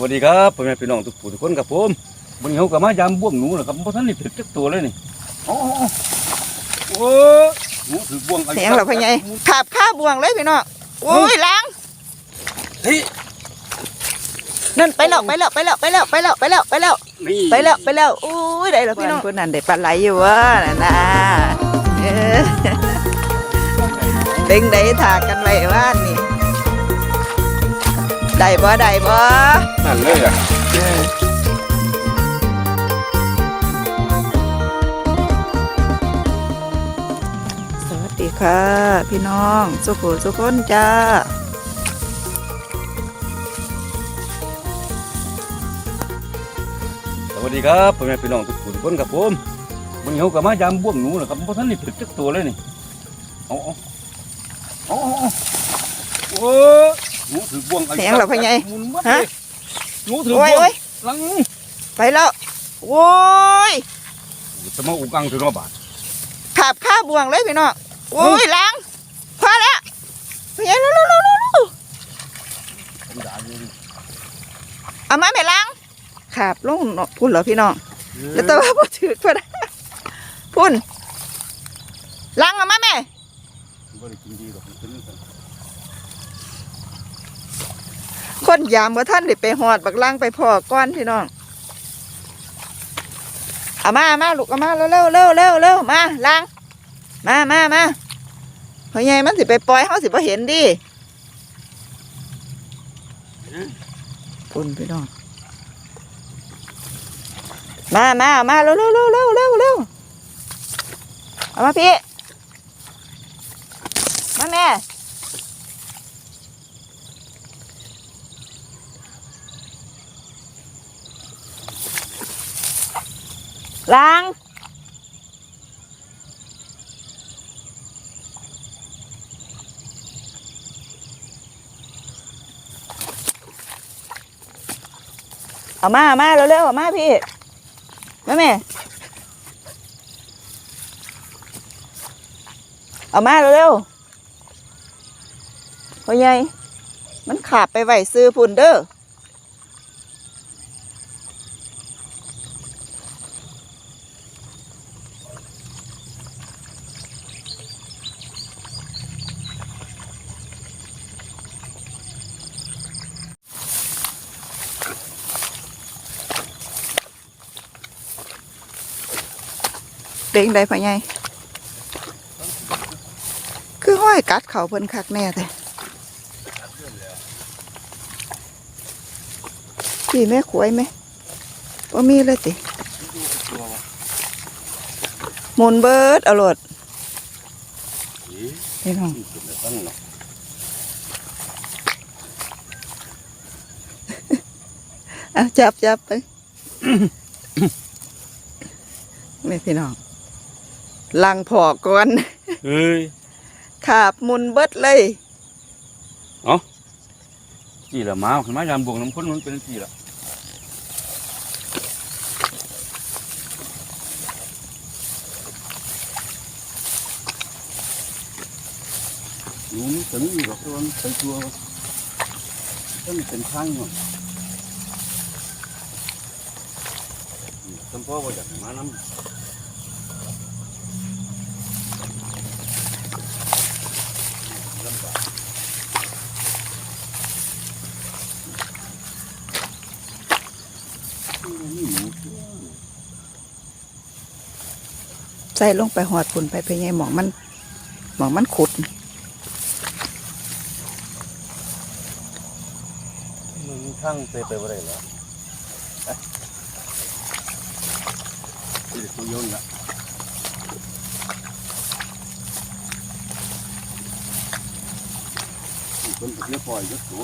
วัสดีครับพ่อแม่พี่น้องทุกผู้ทุกคนครับผมวันนี้เขาก็มายามบ่วงหนูนะครับเพราะท่านนี่เผ็ดจักตัวเลยนี่อ๋อโอ้หนูถือบ่วงเสียงเหรอพ่อใหญ่ขับข้าบวงเลยพี่น้องโอ้ยล้างเฮ้ยนั่นไปแล้วไปแล้วไปแล้วไปแล้วไปแล้วไปแล้วไปแล้วนี่ไปแล้วไปแล้วโอ้ยได้แล้วพี่น้องคนนั้นได้ปลาไหลอยู่วะนั่นนะเออเต็งได้ถากกันไว้ว่านนี่ ได้บ่ได้บ่นั่นเลยอะสวัสดีค่ะ พี่น้อง สุขุสุขคนจ้าสวัสดีครับพ่อแม่พี่น้องทุกผู้ทุกคนครับผมวันนี้เขาก็มายามบ่วงหนูนะครับเพราะท่านนี่เผ็ดจักตัวเลยนี่อ๋ออ๋อโอ้ หนูถือบ่วงเสียงเหรอพ่อใหญ่หมุนหมดฮะเลยหนูถือโอ้บ่ยวโอ้งยลังไปแล้วโอ้ยจะมาอุกังถือมาบาทขับข้าบวงเลยพี่น้องโอ้ยล้างพอแล้วไปยัยลูลูลูลูผมด่าอยู่นี่เอามาแม่ล้างขับลงเนาะพุ่นเหรอพี่น้องแล้วแต่ว่าพอถือก็ได้พุ่นล้างเอามาแม่บ่ได้กินดีหรอกมันเป็นจังซั่น คนยามเมื่อท่านได้ไปหอดบักล้างไปพอก้อนพี่น้องเอามามาลูกเอามาเร็วเร็วเร็วเร็วเร็วมาล้าง มามามาเพราะไงมันสิไปปล่อยเขาสิพอเห็นดิพุ่นพี่น้องมามาเอามาเร็วเร็วเร็วเร็วเร็วเร็วเอามาพี่มาแม่ ล้างเอามาเอามาเร็วๆเอามาพี่แมาแม่เอามาเร็วๆพ่อใหญ่มันขาบไปไหวซื้อพุ่นเด้อ เด้งได้ปะไงคือห้อยกัดเขาเพิ่นคักแน่แต่พี่แม่ขวยไหมว่ามีเลยติหมุนเบิดเอาโลดอ๊ะพี่น้องเป็นแบบนั้นเนาะอะจับจับไปแม่พี่น้อง ลังพอก่อนเฮ้ยขาบหมุนเบิดเลยจีละมาขึ้นมายามบ่วงน้ำข้นมันเป็นจีละหนูมันถึงอยู่หรอกแต่ว่ามันใส่ตัวก็มันเป็นข้างเนาะนี่จำพ่อว่าอยากให้มาน้ำ ลำบากนี่หนู ใส่ลงไปหอดปุ่นไปไปไงหมองมันหมองมันขุดมันข้างเตะไปว่าไรเหรอไปนี่เด็กตัวยนต์ละนี่คนเรียกปล่อยยกสู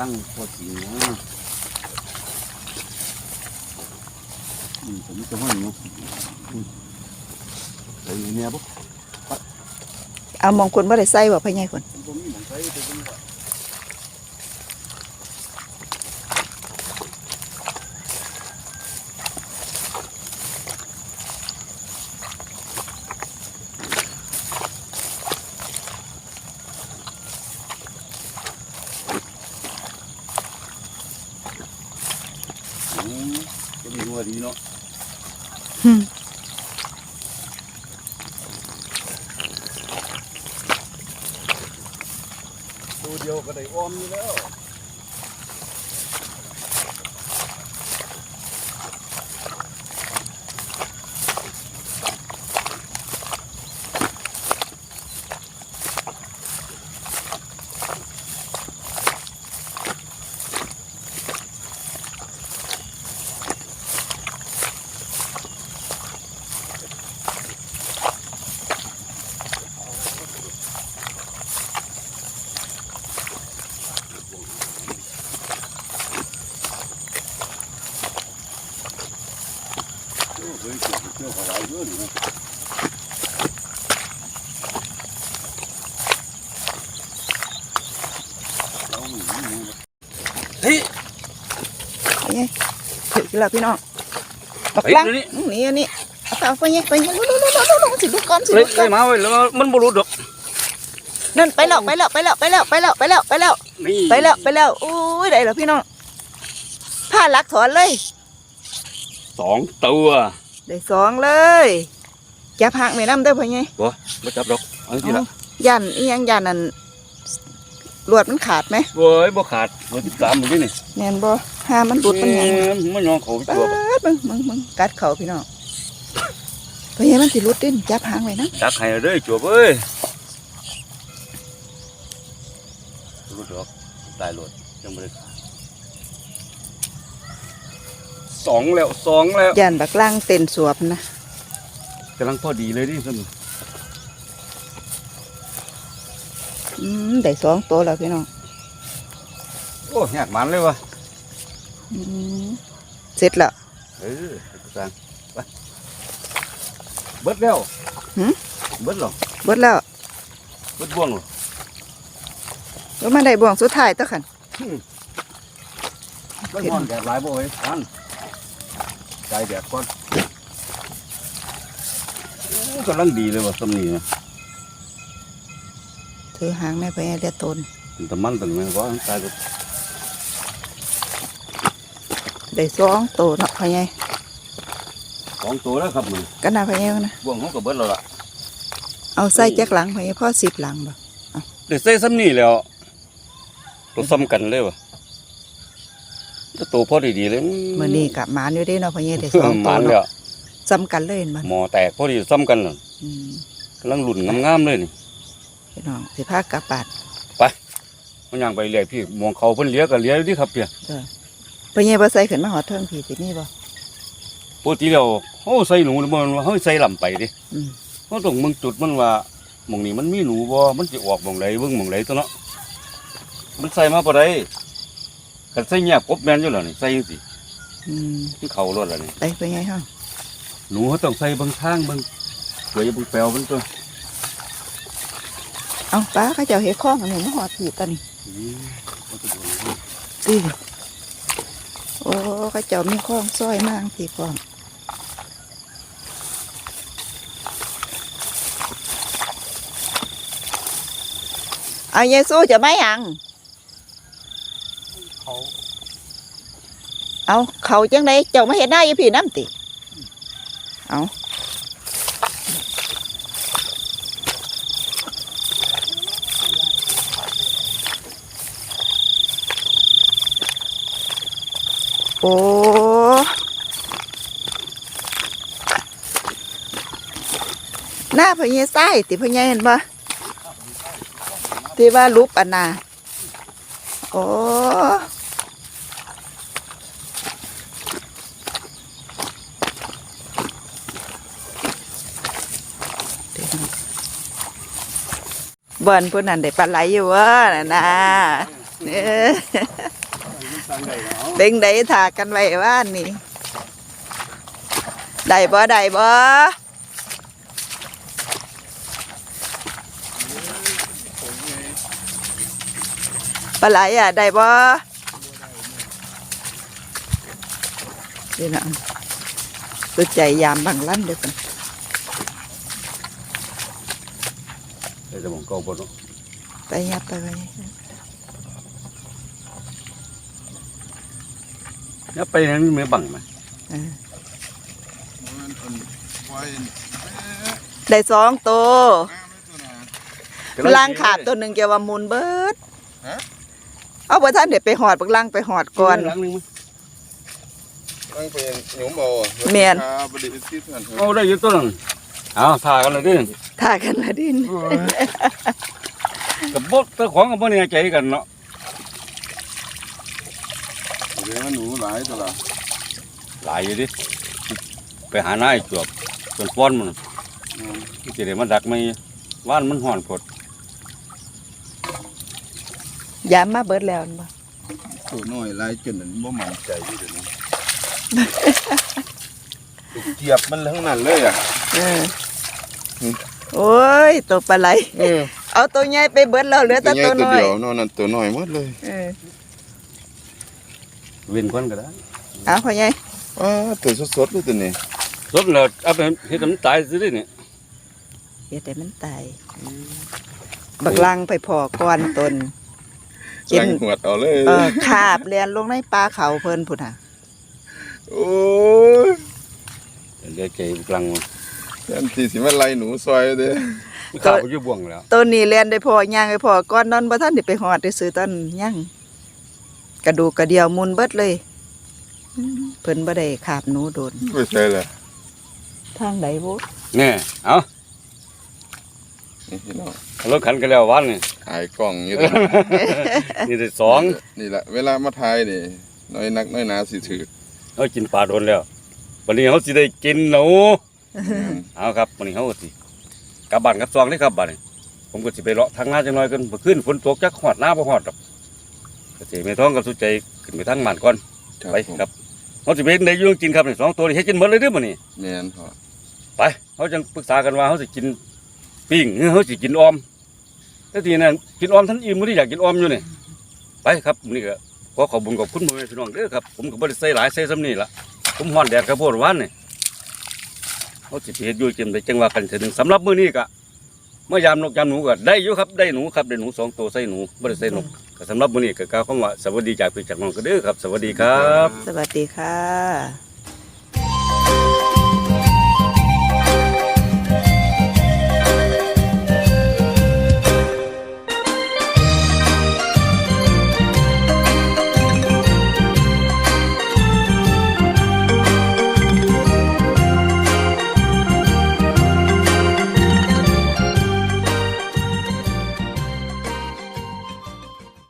ั้งพอสีนะอืมผมจะให้หนูอืมใส่เนี่ยปุ๊บเอามองคนบ่ได้ใส่บ่พ่อใหญ่คน ผมก็มีหมองใส่ไปเป็นว่า ตัวเดียวก็ได้อ้อมอยู่แล้ว โอ้เคยเกี่ยวเกี่ยวกับหลายเรื่องนะเราไม่รู้นะเฮ้ย นี่ถึงแล้วพี่น้องบักเฮ้ยลังเดี๋ยวนี้นี่อันนี้เอาไปไปไปไปลุลุลุลุลุสิลูกก่อนสิเฮ้ยลูกก่เฮ้อยนมาเว้ยแล้วมันบ่รู้ดอกนั่นไปแล้วไปแล้วไปแล้วไปแล้วไปแล้วไปแล้วไปแล้วนี่ไปแล้วไปแล้วอุ้ยได้แล้วพี่น้องผ้าลักถอนเลยสองตัวได้สองเลยจับหางแม่น้ำเด้อพ่อไงบ่บ่จับดอกเอันนี้ละยันอีหยังยันนั่น ลวดมันขาดไหมโว้ยบ่ขาดเบอร์สิบสามมันนี่แน่นบ่ห้ามันหลุดมันหยังเอ้ยมันยองเขาไปป๊าตัวบ่ดมึงมึงมึงกัดเขาพี่น้องพ่อไงมันสิหลุดดิ้นจับหางไว้นะจักให้เด้อจวบเอ้ยรู้ดอกตายโลดยังบ่ได้ขาดสองแล้วสองแล้วยันบักล่างเต้นสวบนะกำลังพอดีเลยนี่ท่าน อืมได้สองตัวแล้วพี่น้องโอ้ยากมันเลยวะอืมเสร็จแล้วเออไปกลางไปเบิดแล้วหืมเบิดหรอเบิดแล้วเบิดบ่วงหรอแล้วมาได้บ่วงสุดท้ายตะขันมันนอนแดดหลายบ่เว้ยทันใจแดดก่อนโอ้กำลังดีเลยวะสำนีนะ ถือหางแม่ไปเลียตนแต่มันตึงไหมวะตายก็ได้สองตัวเนาะพ่อใหญ่สองตัวแล้วครับมันกันนะพ่อใหญ่นะบ่วงเขาก็เบิดแล้วล่ะเอาใส่จักหลังพ่อใหญ่พ่อสิบหลังบ่เดี๋ยวใส่ซ้ำนี่แล้วตัวซ้ำกันเลยวะตัวโตพอดีๆเลยมื้อนี้กะหมานอยู่ด้เนาะพ่อใหญ่ได้สองตัวเนาะซ้ำกันเลยมันหมอแตกพอดีซ้ำกันน่ะอืมกำลังหลุนงามๆเลยนี่ พี่น้องสิพากลับบ้านมันย่างไปเรียกพี่มองเขาเพิ่นเลี้ยก็เลี้ยอยู่ดิครับเพียเด้อพ่อใหญ่บ่ใส่ขึ้นมาหอดเทิงพี่สิมีบ่ปกติแล้วเฮาใส่หนูนี่บ่แม่นว่าเฮาใส่ลำไปดิอืมเฮาต้องมึงจุดมันว่าหม่องนี้มันมีหนูบ่มันสิออกหม่องใดเบิ่งหม่องใดตัวเนาะมันใส่มาบ่ได้คันใส่แยกกบแม่นอยู่แล้วนี่ใส่จังซี่อืมมันเข้ารถแล้วนี่ไปพ่อใหญ่เฮาหนูเขาต้องใส่เบิ่งทางเบิ่งเกยเบิ่งแปลวมันตัว เอาป้าเขาเจ้าเฮ็ดข้องอันนี้มาหอดพี่ตอนนี้อืมมันจะโดนลูกสิโอ้เขาเจ้ามีข้องซอยมากพี่พร้อมเอาเยซูจะไม่ยังเขาเอาเขาจังไดเจ้ามาเห็นหน้าอยู่พี่น้ำติ เอา โอ้หน้าพญาไส้ติพญาเห็นปะที่ว่าลุบอันนาโอ้บอนผู้นั้นได้ปลาไหลอยู่วะน่ะนะ เนี่ยตั้งได้เนาะเด้งได้ถากันไว้ว่านนี่ได้บ่ได้บ่ปลาไหลอะได้บ่เดี๋ยวนะตัวใจยามบังลั่นเดี๋ยวกันแต่จะมองเก่าบ่เนาะไปยับไปไว้ เนี่ยไปนั้นมีบังไหมเออได้สองตัวลางขาดตัวหนึ่งเกี่ยวว่าหมุนเบิดฮะเอาบ่ท่านเดี๋ยวไปหอดบักลังไปหอดก่อนหลังหนึงมั้ยตั้งเป็นหนุ่มเอาแม่นครับบไดีที่ท่านเถอะเอาได้อยู่ตัวนั้นเอาถ่ากันเลยเดิท่ากันละดินกับบ่เจ้าของกับบ่แน่ใจกันเนาะ เดี๋ยวมันหนูหลายตัวละหลายอยู่ดิ ไปหานายจวบจนป้อนมันอืมที่สิได้มาดักไม่ว่านมันห่อนกดยามมาเบิดแล้วนั่นบ่ตัวน้อยหลายจนนั้นบ่มั่นใจอยู่เดี๋ยวนี้ลูกเกียบมันทั้งนั้นเลยอะ เอออืม โอ้ยตัวปลาไหล เออเอาตัวใหญ่ไปเบิดแล้วเหลือแต่ตัวใหญ่ตัวตัวน้อย เดียวนอกนั้นตัวน้อยหมดเลย เออ เว้นคนก็ได้เอาพ่อใหญ่อ้าตัวสดๆเลยตัวนี้สดแล้วเอาไปเฮ็ดให้มันตายซิเนี่ยเดี๋ยวแต่มันตายบักลังไปพอก่อนตนกินล้างหัวดเอาเลยเออคาบเรียนลงในป่าเขาเพิ่นพุ่นน่ะโอ้ยเดี๋ยวใจกลางมันแทนที่สิมาไล่หนูซอยเด้อข้าวอยู่บ่วงแล้วตัวนี้เรียนได้พอย่างไปพอก่อนนอนบ่ทันได้ไปหอดได้ซื้อตอนย่าง กระดูกกระเดียวมุนเบิดเลยอืมเพิ่นบ่ได้คาบหนูโดน ไม่ใช่ละทางใดบ่แน่เอานี่พี่น้องรถขันกันแล้ววันนี่ถ่ายกล้องอยู่เด้อนี่ได้สองนี่แหละเวลามาถ่ายนี่น้อยนักน้อยหนาสิถือเอากินปลาโดนแล้ววันนี้เขาสิได้กินหนูอืมเอาครับวันนี้เขาก็สิกลับบ้านกลับซองนี่ครับบ้านนี้ผมก็สิไปเลาะทางหน้าจังหน่อยกันเมื่อคืนฝนตกจักหอดหน้าบ่หอดดอก ก็สิแม่ท้องกับสุใจขึ้นไปทางบ้านก่อนครับไปผมครับเขาสิเป็นได้อยุ่งกินครับนี่สองตัวนี่เฮ็ดกินหมดเลยเด้อมื้อนี้แม่นพอไปเขาจังปรึกษากันว่าเขาสิกินปิ้งหรือเขาสิกินออมแต่ทีนั้นกินออมท่านอิ่มบ่ได้อยากกินออมอยู่นี่ไปครับมื้อนี้ก็ขอขอบคุญขอบคุณพ่อแม่พี่น้องเด้อครับผมก็บ่ได้ใส่หลายใส่ซ้ำนี่ล่ะผมฮ้อนแดดครับโพดหวานนี่เขาสิไปเฮ็ดอยู่จิมได้จังว่ากันเทื่อหนึงสำหรับมื้อนี้ก็ เมื่อยามนกยามหนูก็ได้อยู่ครับได้หนูครับได้หนูสองตัวใส่หนูบ่ได้ใส่นกก็สำหรับมื้อนี้ก็กล่าวคำว่าสวัสดีจากพี่จากน้องก็เด้อครับ สวัสดีครับ สวัสดีค่ะ